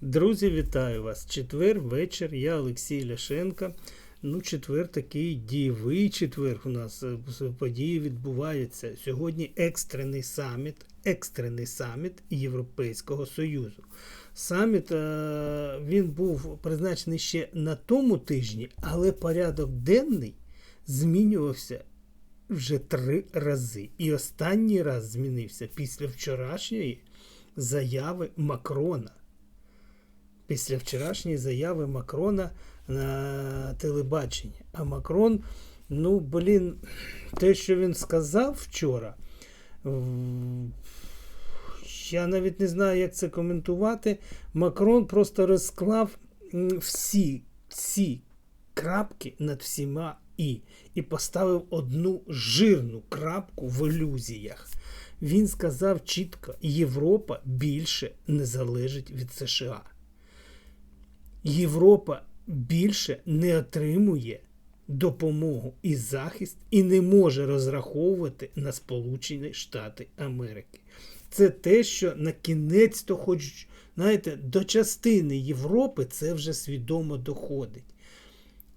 Друзі, вітаю вас! Четвер, вечір, я Олексій Ляшенко. Ну, четвер такий дієвий четвер у нас е, події відбуваються. Сьогодні екстрений саміт, екстрений саміт Європейського Союзу. Саміт е, він був призначений ще на тому тижні, але порядок денний змінювався вже три рази. І останній раз змінився після вчорашньої заяви Макрона після вчорашньої заяви Макрона на телебаченні. А Макрон, ну, блін, те, що він сказав вчора, я навіть не знаю, як це коментувати. Макрон просто розклав всі, всі крапки над всіма і. І поставив одну жирну крапку в ілюзіях. Він сказав чітко: Європа більше не залежить від США. Європа більше не отримує допомогу і захист і не може розраховувати на Сполучені Штати Америки. Це те, що на кінець то хоч, знаєте, до частини Європи це вже свідомо доходить.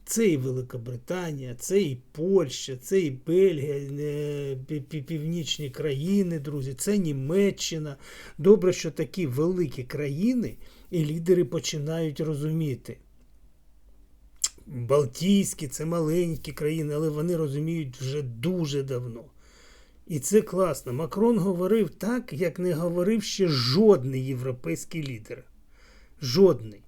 Це і Великобританія, це і Польща, це і Бельгія, е, пі- пі- північні країни, друзі, це Німеччина. Добре, що такі великі країни і лідери починають розуміти. Балтійські це маленькі країни, але вони розуміють вже дуже давно. І це класно. Макрон говорив так, як не говорив ще жодний європейський лідер. Жодний.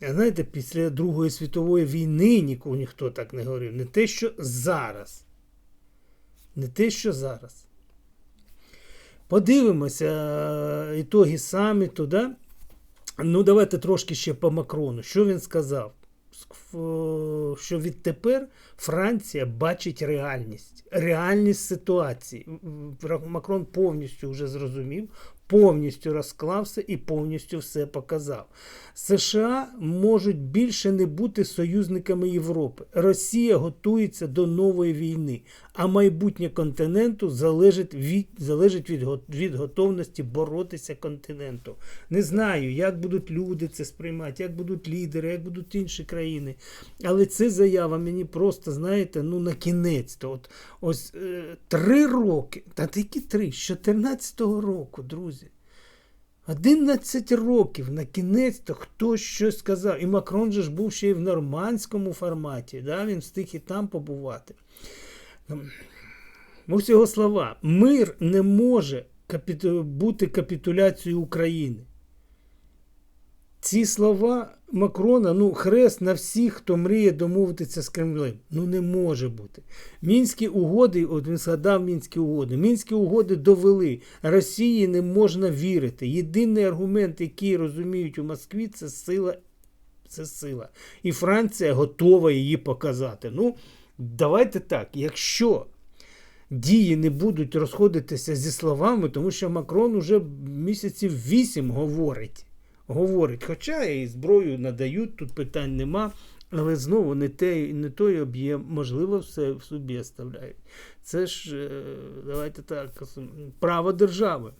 А знаєте, після Другої світової війни нікого ніхто так не говорив. Не те, що зараз. Не те, що зараз. Подивимося е, ітоги саміту, да? Ну, давайте трошки ще по Макрону. Що він сказав? Що відтепер Франція бачить реальність, реальність ситуації. Макрон повністю вже зрозумів, повністю розклався і повністю все показав. США можуть більше не бути союзниками Європи. Росія готується до нової війни, а майбутнє континенту залежить від, залежить від, від готовності боротися континенту. Не знаю, як будуть люди це сприймати, як будуть лідери, як будуть інші країни. Але це заява мені просто, знаєте, ну на кінець. то От, ось е, три роки, та тільки три, з 14-го року, друзі. 11 років на кінець то хтось щось сказав. І Макрон же ж був ще й в нормандському форматі, да? він встиг і там побувати. Ось його слова. Мир не може капіту... бути капітуляцією України. Ці слова Макрона, ну, хрест на всіх, хто мріє домовитися з Кремлем. Ну, не може бути. Мінські угоди, от він згадав Мінські угоди. Мінські угоди довели. Росії не можна вірити. Єдиний аргумент, який розуміють у Москві, це сила. Це сила. І Франція готова її показати. Ну, давайте так, якщо дії не будуть розходитися зі словами, тому що Макрон уже місяців вісім говорить. Говорить, хоча і зброю надають, тут питань нема, але знову не, те, не той об'єм, можливо, все в собі оставляють. Це ж, е, давайте так, право держави.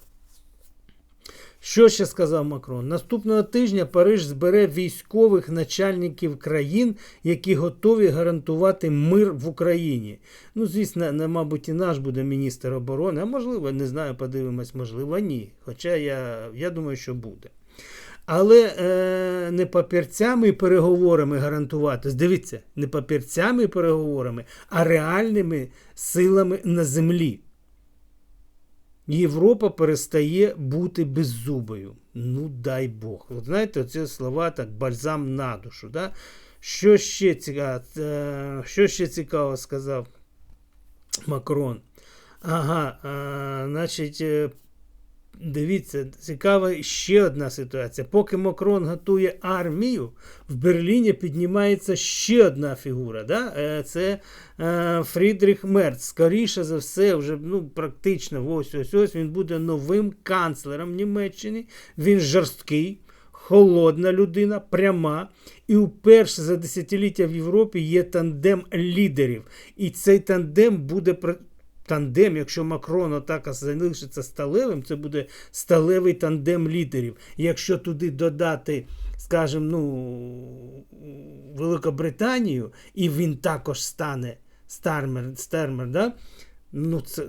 Що ще сказав Макрон? Наступного тижня Париж збере військових начальників країн, які готові гарантувати мир в Україні. Ну, звісно, мабуть, і наш буде міністр оборони, а можливо, не знаю, подивимось, можливо, ні. Хоча я, я думаю, що буде. Але е, не папірцями і переговорами гарантувати. Дивіться, не папірцями і переговорами, а реальними силами на землі. Європа перестає бути беззубою. Ну, дай Бог. От знаєте, ці слова так бальзам на душу. Да? Що, ще цікаво, е, що ще цікаво сказав Макрон? Ага, е, значить, е, дивіться, цікава ще одна ситуація. Поки Макрон готує армію, в Берліні піднімається ще одна фігура. Да? Е, Це е, Фрідріх Мерц. Скоріше за все, вже ну, практично ось ось ось він буде новим канцлером Німеччини. Він жорсткий. Холодна людина, пряма, і вперше за десятиліття в Європі є тандем лідерів. І цей тандем буде тандем, якщо Макрон отак залишиться сталевим, це буде сталевий тандем лідерів. Якщо туди додати, скажімо, ну, Великобританію, і він також стане стармер, стермер, да? ну, це,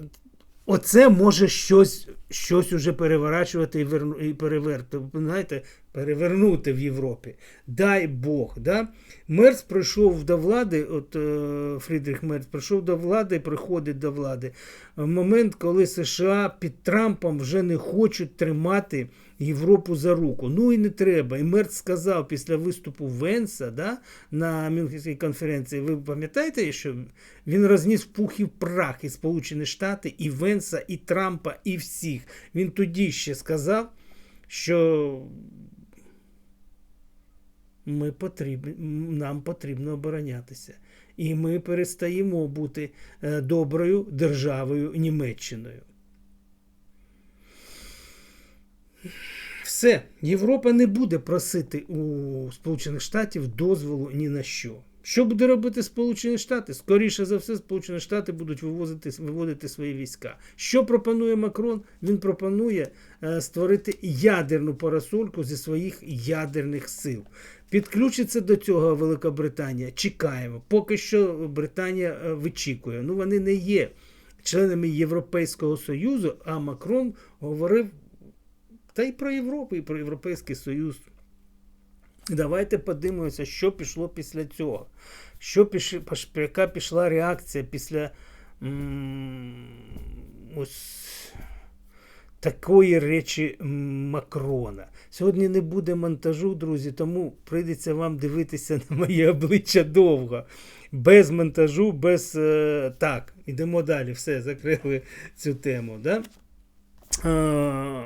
оце може щось, щось уже переворачувати і, верну, і переверти, знаєте, перевернути в Європі. Дай Бог. Да? Мерц прийшов до влади, от е, Фрідріх Мерц прийшов до влади, приходить до влади. В момент, коли США під Трампом вже не хочуть тримати Європу за руку. Ну і не треба. І Мерц сказав після виступу Венса да, на Мюнхенській конференції, ви пам'ятаєте, що він розніс пух і прах і Сполучені Штати, і Венса, і Трампа, і всіх. Він тоді ще сказав, що ми потрібні, нам потрібно оборонятися. І ми перестаємо бути е, доброю державою Німеччиною. Все, Європа не буде просити у Сполучених Штатів дозволу ні на що. Що буде робити Сполучені Штати? Скоріше за все, Сполучені Штати будуть вивозити, виводити свої війська. Що пропонує Макрон? Він пропонує е, створити ядерну парасольку зі своїх ядерних сил. Підключиться до цього Великобританія. Чекаємо. Поки що Британія е, вичікує. Ну вони не є членами Європейського Союзу, а Макрон говорив та й про Європу, і про Європейський Союз. Давайте подивимося, що пішло після цього. Що піш... Яка пішла реакція після м- ось такої речі Макрона. Сьогодні не буде монтажу, друзі, тому прийдеться вам дивитися на моє обличчя довго. Без монтажу, без. Е, так, ідемо далі. Все, закрили цю тему. Да? А,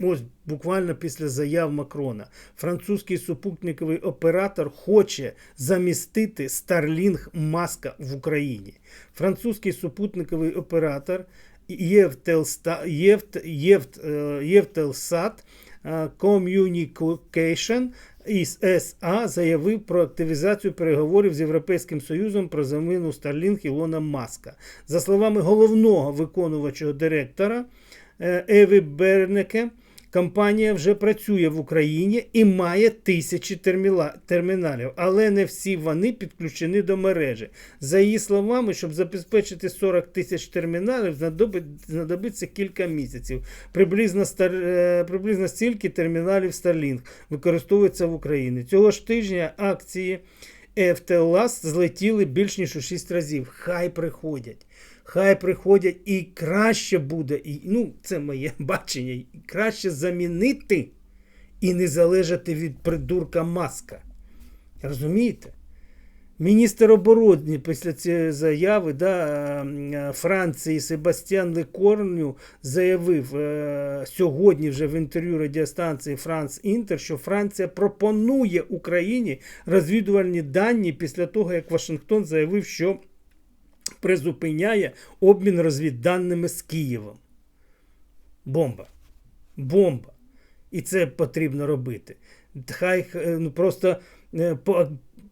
Ось буквально після заяв Макрона. Французький супутниковий оператор хоче замістити Starlink Маска в Україні. Французький супутниковий оператор Євтелсат Communication із СА заявив про активізацію переговорів з Європейським Союзом про заміну Starlink Ілона Маска. За словами головного виконувачого директора Еві Бернеке, Компанія вже працює в Україні і має тисячі терміналів, але не всі вони підключені до мережі. За її словами, щоб забезпечити 40 тисяч терміналів, знадобиться кілька місяців. Приблизно. Е, приблизно стільки терміналів Starlink використовується в Україні. Цього ж тижня акції FTLAS злетіли більш ніж у 6 разів. Хай приходять хай приходять і краще буде, і, ну, це моє бачення, і краще замінити і не залежати від придурка маска. Розумієте? Міністр оборони після цієї заяви да, Франції Себастьян Лекорню заявив е, сьогодні вже в інтерв'ю радіостанції Франц Інтер, що Франція пропонує Україні розвідувальні дані після того, як Вашингтон заявив, що призупиняє обмін розвідданими з Києвом. Бомба. Бомба. І це потрібно робити. Хай ну, просто е,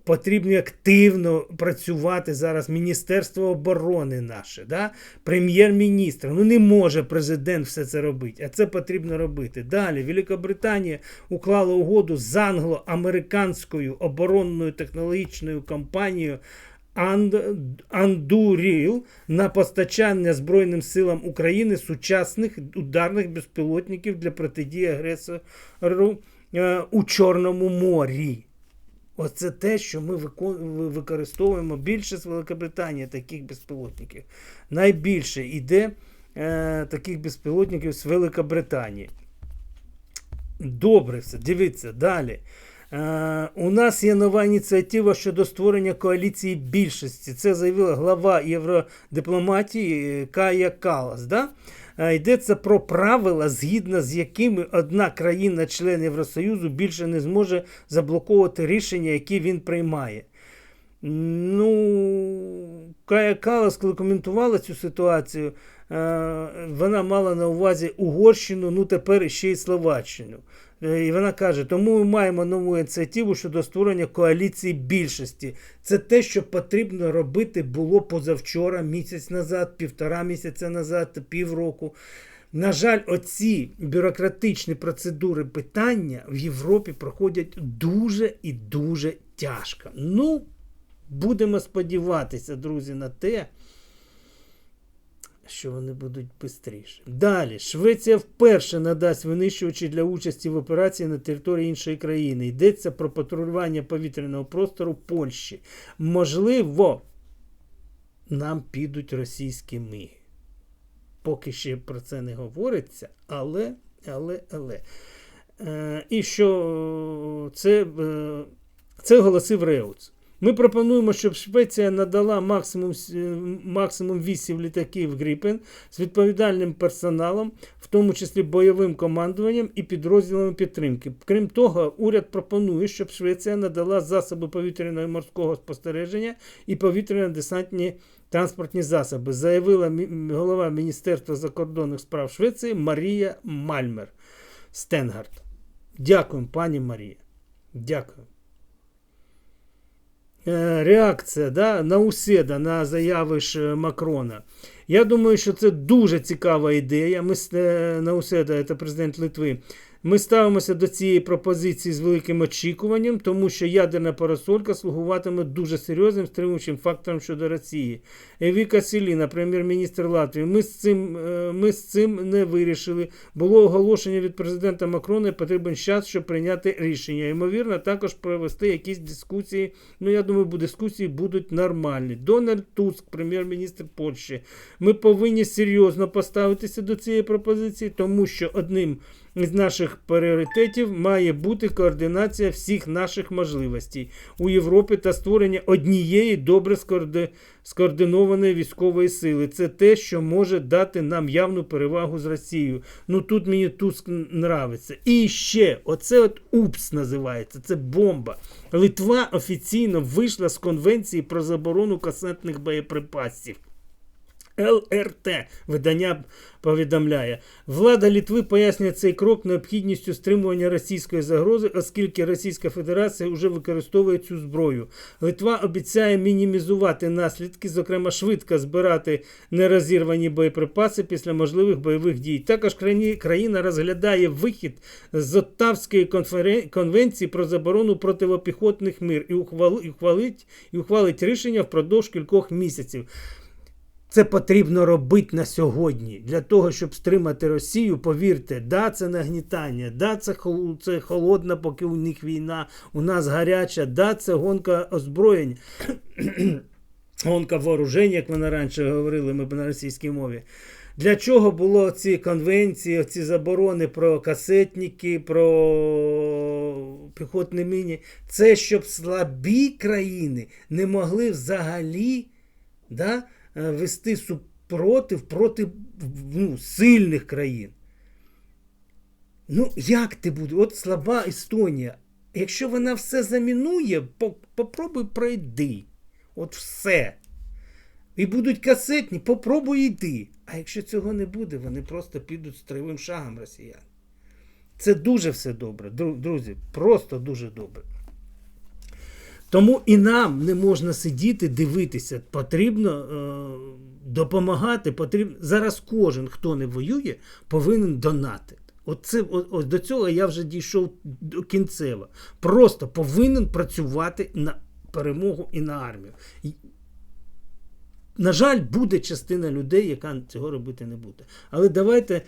потрібно активно працювати зараз Міністерство оборони наше, да? прем'єр-міністр. Ну не може президент все це робити, а це потрібно робити. Далі Великобританія уклала угоду з англо-американською оборонною технологічною компанією Андуріл на постачання Збройним силам України сучасних ударних безпілотників для протидії агресору е, у Чорному морі. Оце те, що ми використовуємо більше з Великобританії таких безпілотників. Найбільше йде е, таких безпілотників з Великобританії. Добре все, дивіться далі. Е, у нас є нова ініціатива щодо створення коаліції більшості. Це заявила глава євродипломатії Кая Калас. Да? Е, йдеться про правила, згідно з якими одна країна-член Євросоюзу більше не зможе заблоковувати рішення, які він приймає. Ну, Кая Калас, коли коментувала цю ситуацію, е, вона мала на увазі Угорщину, ну тепер ще й Словаччину. Е, І вона каже: тому ми маємо нову ініціативу щодо створення коаліції більшості. Це те, що потрібно робити було позавчора, місяць назад, півтора місяця назад, півроку. На жаль, оці бюрократичні процедури питання в Європі проходять дуже і дуже тяжко. Ну, будемо сподіватися, друзі, на те, що вони будуть швидше. Далі, Швеція вперше надасть винищувачі для участі в операції на території іншої країни. Йдеться про патрулювання повітряного простору Польщі. Можливо, нам підуть російські миги. Поки ще про це не говориться, але, але, але. Е, і що це, е, це оголосив Реуц. Ми пропонуємо, щоб Швеція надала максимум, е, максимум 8 літаків Гріпен з відповідальним персоналом, в тому числі бойовим командуванням і підрозділами підтримки. Крім того, уряд пропонує, щоб Швеція надала засоби повітряного і морського спостереження і повітряно-десантні транспортні засоби, заявила голова Міністерства закордонних справ Швеції Марія Мальмер Стенгард. Дякуємо, пані Марія. Дякую. Е, Реакція да, на Уседа, на заяви ж е, Макрона. Я думаю, що це дуже цікава ідея. Ми е, на Уседа, це президент Литви. Ми ставимося до цієї пропозиції з великим очікуванням, тому що ядерна парасолька слугуватиме дуже серйозним стримуючим фактором щодо Росії. Евіка Селіна, прем'єр-міністр Латвії, ми з цим е, ми з цим не вирішили. Було оголошення від президента Макрона, і потрібен час, щоб прийняти рішення. Ймовірно, також провести якісь дискусії. Ну, я думаю, дискусії будуть нормальні. Дональд Туск, прем'єр-міністр Польщі. Ми повинні серйозно поставитися до цієї пропозиції, тому що одним з наших пріоритетів має бути координація всіх наших можливостей у Європі та створення однієї добре скоординованої військової сили. Це те, що може дати нам явну перевагу з Росією. Ну тут мені Туск нравиться. І ще, оце от УПС називається, це бомба. Литва офіційно вийшла з конвенції про заборону касетних боєприпасів. ЛРТ видання повідомляє. Влада Літви пояснює цей крок необхідністю стримування російської загрози, оскільки Російська Федерація вже використовує цю зброю. Литва обіцяє мінімізувати наслідки, зокрема швидко збирати нерозірвані боєприпаси після можливих бойових дій. Також країна розглядає вихід з Оттавської конферен- конвенції про заборону противопіхотних мир і ухвалить, і ухвалить рішення впродовж кількох місяців. Це потрібно робити на сьогодні для того, щоб стримати Росію. Повірте, да, це нагнітання, да, це, це холодна, поки у них війна, у нас гаряча, да, це гонка озброєнь, гонка вооружень, як ми раніше говорили, ми на російській мові. Для чого було ці конвенції, ці заборони про касетники, про піхотні міні? Це щоб слабі країни не могли взагалі да, вести супротив проти ну, сильних країн. Ну, як ти будеш? От слаба Естонія. Якщо вона все замінує, попробуй пройди. От все. І будуть касетні, попробуй йди. А якщо цього не буде, вони просто підуть строєвим шагом росіян. Це дуже все добре, друзі, просто дуже добре. Тому і нам не можна сидіти, дивитися. Потрібно е, допомагати. Потрібно... Зараз кожен, хто не воює, повинен донатити. Оце, ось до цього я вже дійшов до кінцево. Просто повинен працювати на перемогу і на армію. На жаль, буде частина людей, яка цього робити не буде. Але давайте.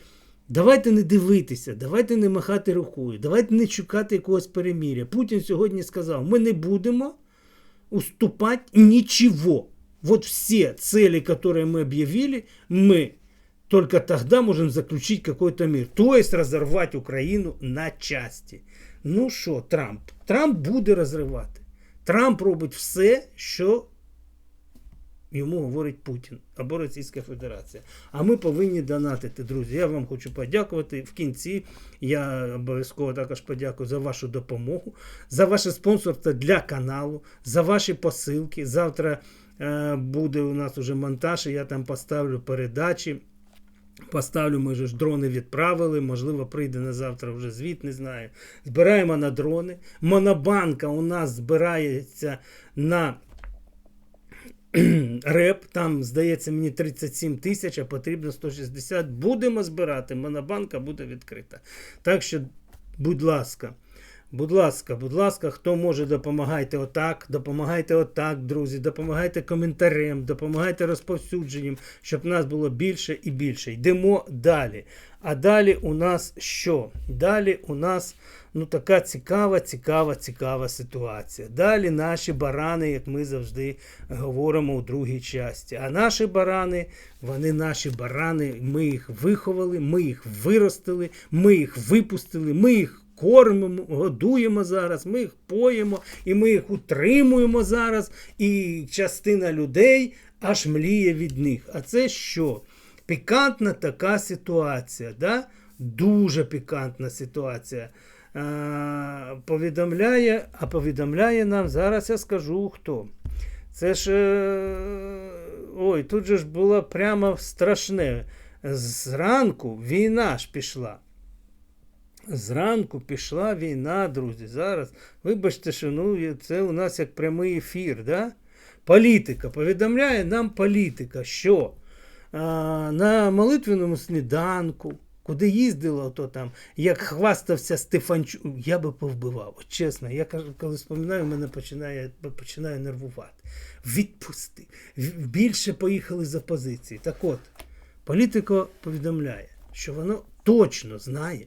Давайте не дивитися, давайте не махати рукою, давайте не чекати якогось переміря. Путін сьогодні сказав: ми не будемо уступать ничего. Вот все цели, которые мы объявили, мы только тогда можем заключить какой-то мир. То есть разорвать Украину на части. Ну що, Трамп? Трамп буде розривати. Трамп робить все, що йому говорить Путін або Російська Федерація. А ми повинні донатити, друзі. Я вам хочу подякувати. В кінці я обов'язково також подякую за вашу допомогу, за ваше спонсорство для каналу, за ваші посилки. Завтра е, буде у нас уже монтаж, і я там поставлю передачі. Поставлю, ми ж дрони відправили, можливо, прийде на завтра вже звіт, не знаю. Збираємо на дрони. Монобанка у нас збирається на реп. Там, здається, мені 37 тисяч, а потрібно 160. Будемо збирати. Монобанка буде відкрита. Так що, будь ласка. Будь ласка, будь ласка, хто може, допомагайте отак, допомагайте отак, друзі, допомагайте коментарем, допомагайте розповсюдженням, щоб нас було більше і більше. Йдемо далі. А далі у нас що? Далі у нас ну, така цікава, цікава, цікава ситуація. Далі наші барани, як ми завжди говоримо у другій часті. А наші барани, вони наші барани, ми їх виховали, ми їх виростили, ми їх випустили, ми їх кормимо, годуємо зараз, ми їх поїмо і ми їх утримуємо зараз. І частина людей аж мліє від них. А це що? Пікантна така ситуація. Да? Дуже пікантна ситуація. А, повідомляє, а повідомляє нам, зараз я скажу хто. Це ж. е, Ой, тут же ж було прямо страшне. Зранку війна ж пішла. Зранку пішла війна, друзі. Зараз, вибачте, ну, це у нас як прямий ефір. Да? Політика. Повідомляє нам політика, що а, на молитвеному сніданку, куди їздила, то там, як хвастався Стефанчук, я би повбивав. От чесно, я коли споминаю, мене починає, починає нервувати. Відпусти. Більше поїхали за позиції. Так от, політико повідомляє, що воно точно знає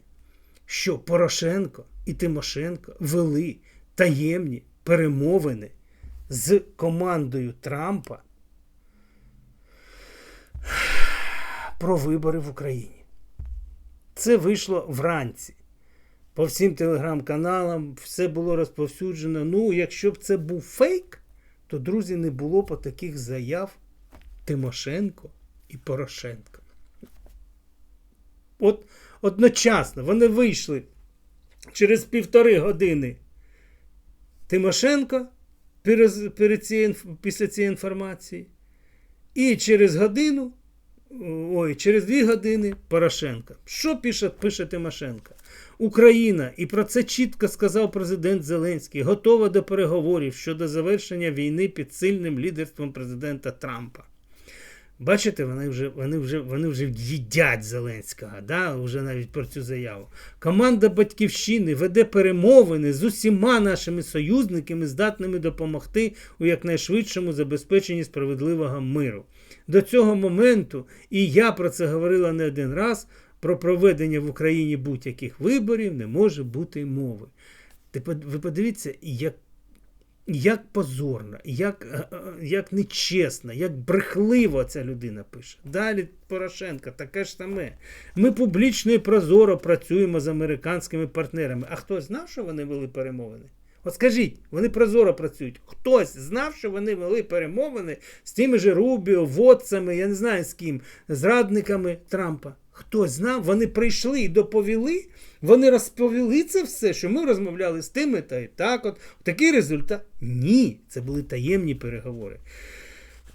що Порошенко і Тимошенко вели таємні перемовини з командою Трампа про вибори в Україні. Це вийшло вранці. По всім телеграм-каналам все було розповсюджено. Ну, якщо б це був фейк, то, друзі, не було б таких заяв Тимошенко і Порошенко. От одночасно вони вийшли через півтори години Тимошенко перед, цією після цієї інформації, і через годину, ой, через дві години Порошенко. Що пише, пише Тимошенко? Україна, і про це чітко сказав президент Зеленський, готова до переговорів щодо завершення війни під сильним лідерством президента Трампа. Бачите, вони вже, вони вже, вони вже їдять Зеленського, да? вже навіть про цю заяву. Команда Батьківщини веде перемовини з усіма нашими союзниками, здатними допомогти у якнайшвидшому забезпеченні справедливого миру. До цього моменту, і я про це говорила не один раз, про проведення в Україні будь-яких виборів не може бути мови. Ви подивіться, як як позорно, як, е, е, як нечесно, як брехливо ця людина пише. Далі Порошенко таке ж саме. Ми публічно і прозоро працюємо з американськими партнерами. А хтось знав, що вони вели перемовини? От скажіть, вони прозоро працюють. Хтось знав, що вони вели перемовини з тими же Рубіо, Вотцами, я не знаю з ким, зрадниками Трампа. Хтось знав, вони прийшли і доповіли, вони розповіли це все, що ми розмовляли з тими та і так. От такий результат. Ні, це були таємні переговори.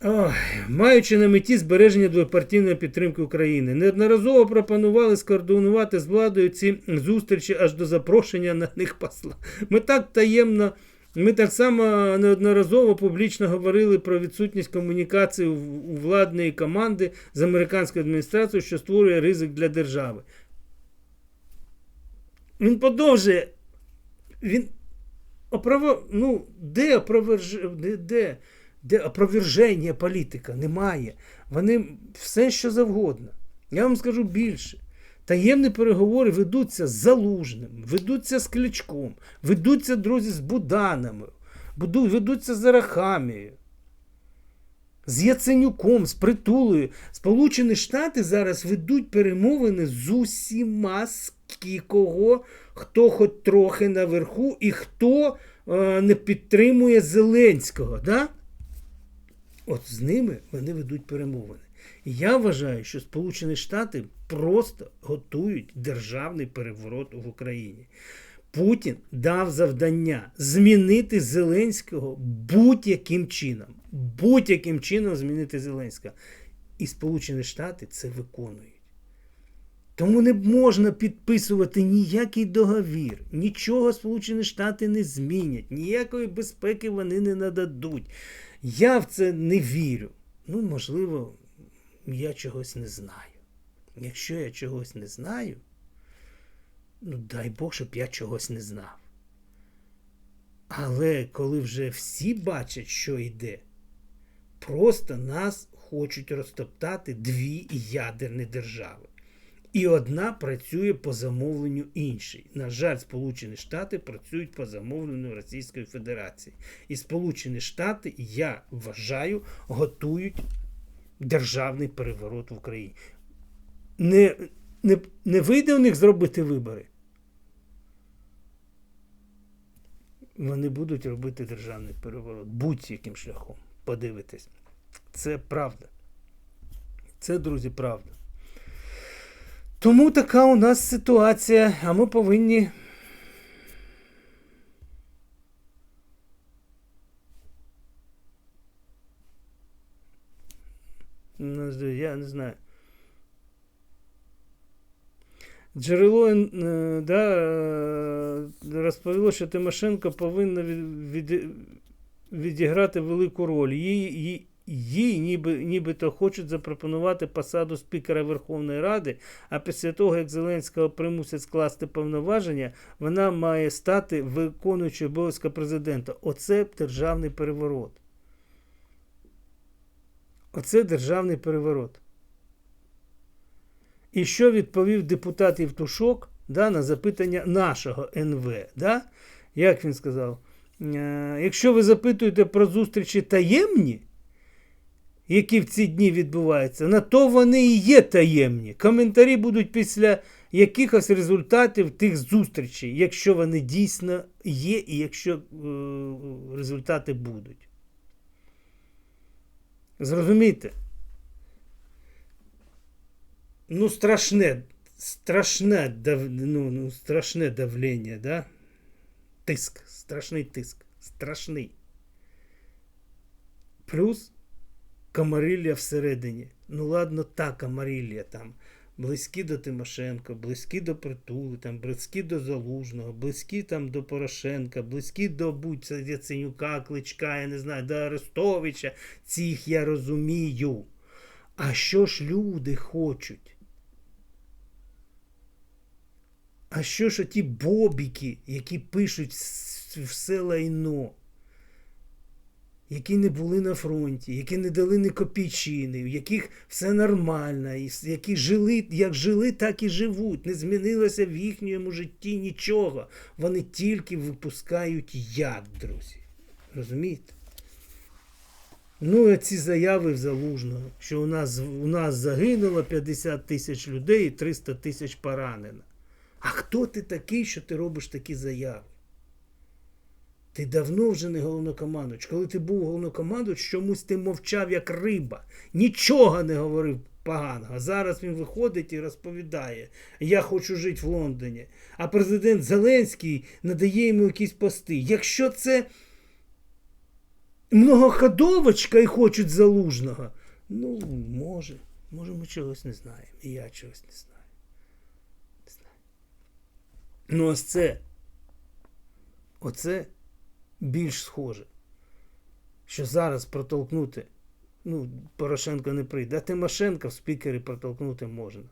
Ой, маючи на меті збереження двопартійної підтримки України, неодноразово пропонували скоординувати з владою ці зустрічі аж до запрошення на них посла. Ми так таємно, ми так само неодноразово публічно говорили про відсутність комунікації у владної команди з американською адміністрацією, що створює ризик для держави. Він подовжує. Він оправо, ну, де оправерж... де, де, де опроверження політика? Немає. Вони все, що завгодно. Я вам скажу більше. Таємні переговори ведуться з Залужним, ведуться з Кличком, ведуться, друзі, з Буданами, ведуться з Арахамією, з Яценюком, з Притулою. Сполучені Штати зараз ведуть перемовини з усіма, з кого, хто хоч трохи наверху і хто е, не підтримує Зеленського. Да? От з ними вони ведуть перемовини. І я вважаю, що Сполучені Штати просто готують державний переворот в Україні. Путін дав завдання змінити Зеленського будь-яким чином. Будь-яким чином змінити Зеленського. І Сполучені Штати це виконують. Тому не можна підписувати ніякий договір, нічого Сполучені Штати не змінять, ніякої безпеки вони не нададуть. Я в це не вірю. Ну, можливо, я чогось не знаю. Якщо я чогось не знаю, ну дай Бог, щоб я чогось не знав. Але коли вже всі бачать, що йде, просто нас хочуть розтоптати дві ядерні держави. І одна працює по замовленню іншої. На жаль, Сполучені Штати працюють по замовленню Російської Федерації. І Сполучені Штати, я вважаю, готують державний переворот в Україні. Не, не, не вийде у них зробити вибори. Вони будуть робити державний переворот будь-яким шляхом. Подивитись. Це правда. Це, друзі, правда. Тому така у нас ситуація, а ми повинні. Ну, Я не знаю. Джерело е, да, е, розповіло, що Тимошенко повинна від, від, відіграти велику роль. Їй, їй, їй ніби, нібито хочуть запропонувати посаду спікера Верховної Ради, а після того, як Зеленського примусять скласти повноваження, вона має стати виконуючою обов'язка президента. Оце державний переворот. Оце державний переворот. І що відповів депутат Євтушок да, на запитання нашого НВ? Да? Як він сказав? Е, Якщо ви запитуєте про зустрічі таємні, які в ці дні відбуваються, на то вони і є таємні. Коментарі будуть після якихось результатів тих зустрічей, якщо вони дійсно є, і якщо е, результати будуть. Зрозумійте? Ну, страшне, страшне, дав, ну, ну, страшне давлення, да? Тиск, страшний тиск, страшний. Плюс комарилля всередині. Ну, ладно, та комарилля там. Близькі до Тимошенко, близькі до Притули, там, близькі до Залужного, близькі там до Порошенка, близькі до будь Яценюка, Кличка, я не знаю, до Арестовича. Цих я розумію. А що ж люди хочуть? А що ж ті бобіки, які пишуть все лайно, які не були на фронті, які не дали ні копійчини, у яких все нормально, які жили, як жили, так і живуть. Не змінилося в їхньому житті нічого. Вони тільки випускають яд, друзі. Розумієте? Ну, ці заяви в Залужного, що у нас, у нас загинуло 50 тисяч людей і 300 тисяч поранено. А хто ти такий, що ти робиш такі заяви? Ти давно вже не головнокомандуючий. Коли ти був головнокомандуючий, чомусь ти мовчав як риба, нічого не говорив поганого. Зараз він виходить і розповідає: Я хочу жити в Лондоні. А президент Зеленський надає йому якісь пости. Якщо це многоходовочка і хочуть залужного, ну, може, може, ми чогось не знаємо. І я чогось не знаю. Ну, ось це, оце більш схоже. Що зараз протолкнути, ну, Порошенко не прийде, а Тимошенка в спікері протолкнути можна.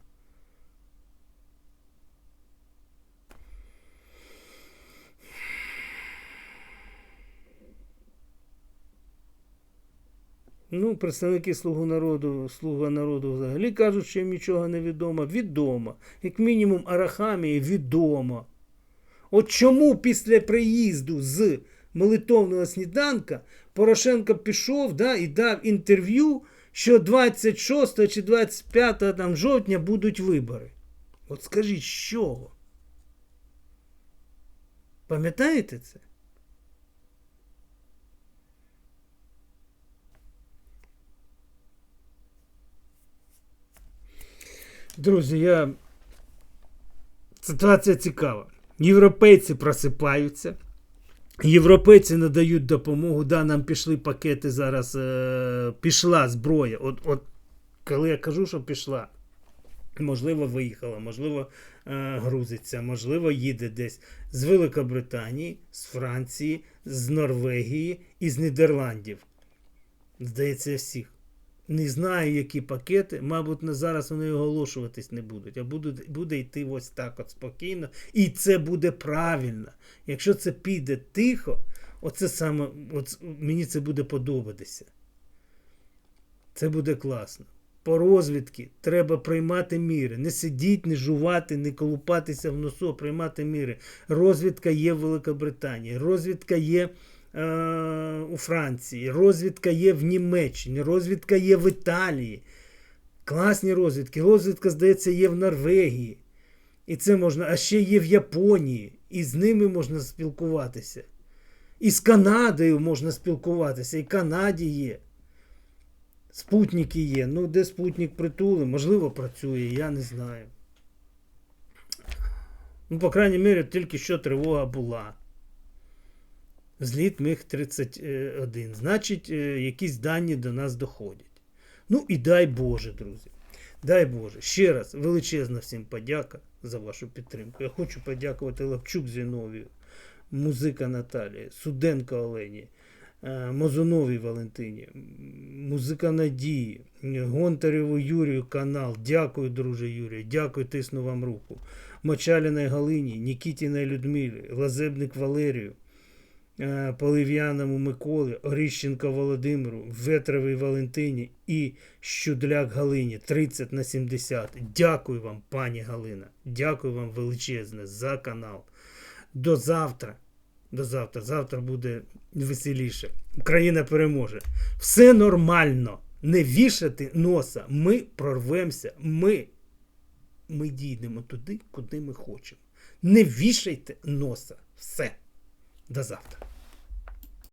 Ну, представники Слугу народу, Слуга народу взагалі кажуть, що їм нічого не відомо. Відомо. Як мінімум, Арахамії відомо. От чому після приїзду з молитовного сніданка Порошенко пішов да, і дав інтерв'ю, що 26 чи 25 там, жовтня будуть вибори. От скажіть, з чого? Пам'ятаєте це? Друзі, я. Ситуація цікава. Європейці просипаються. Європейці надають допомогу. Да, нам пішли пакети зараз. Е, пішла зброя. От, от коли я кажу, що пішла. Можливо, виїхала, можливо, е, грузиться, можливо, їде десь з Великобританії, з Франції, з Норвегії і з Нідерландів. Здається, всіх. Не знаю, які пакети, мабуть, зараз вони оголошуватись не будуть, а будуть, буде йти ось так от спокійно. І це буде правильно. Якщо це піде тихо, оце саме, от, мені це буде подобатися. Це буде класно. По розвідки треба приймати міри. Не сидіть, не жувати, не колупатися в носу, а приймати міри. Розвідка є в Великобританії, розвідка є у Франції, розвідка є в Німеччині, розвідка є в Італії. Класні розвідки. Розвідка, здається, є в Норвегії. І це можна, а ще є в Японії. І з ними можна спілкуватися. І з Канадою можна спілкуватися, і Канаді є. Спутники є. Ну, де спутник притули, можливо, працює, я не знаю. Ну, по крайній мірі, тільки що тривога була. Зліт міг 31. Значить, е, якісь дані до нас доходять. Ну і дай Боже, друзі. Дай Боже. Ще раз величезна всім подяка за вашу підтримку. Я хочу подякувати Лапчук Зіновію, музика Наталії, Суденко Олені, е, Мозуновій Валентині, музика Надії, Гонтареву Юрію канал. Дякую, друже Юрію. Дякую, тисну вам руку. Мочаліної Галині, Нікітіної Людмилі, Лазебник Валерію. Е, Полив'яному Миколі, Оріщенко Володимиру, Ветровій Валентині і Щудляк Галині 30 на 70. Дякую вам, пані Галина. Дякую вам величезне за канал. До завтра. До завтра. Завтра буде веселіше. Україна переможе. Все нормально. Не вішати носа. Ми прорвемося. Ми, ми дійдемо туди, куди ми хочемо. Не вішайте носа. Все. До завтра.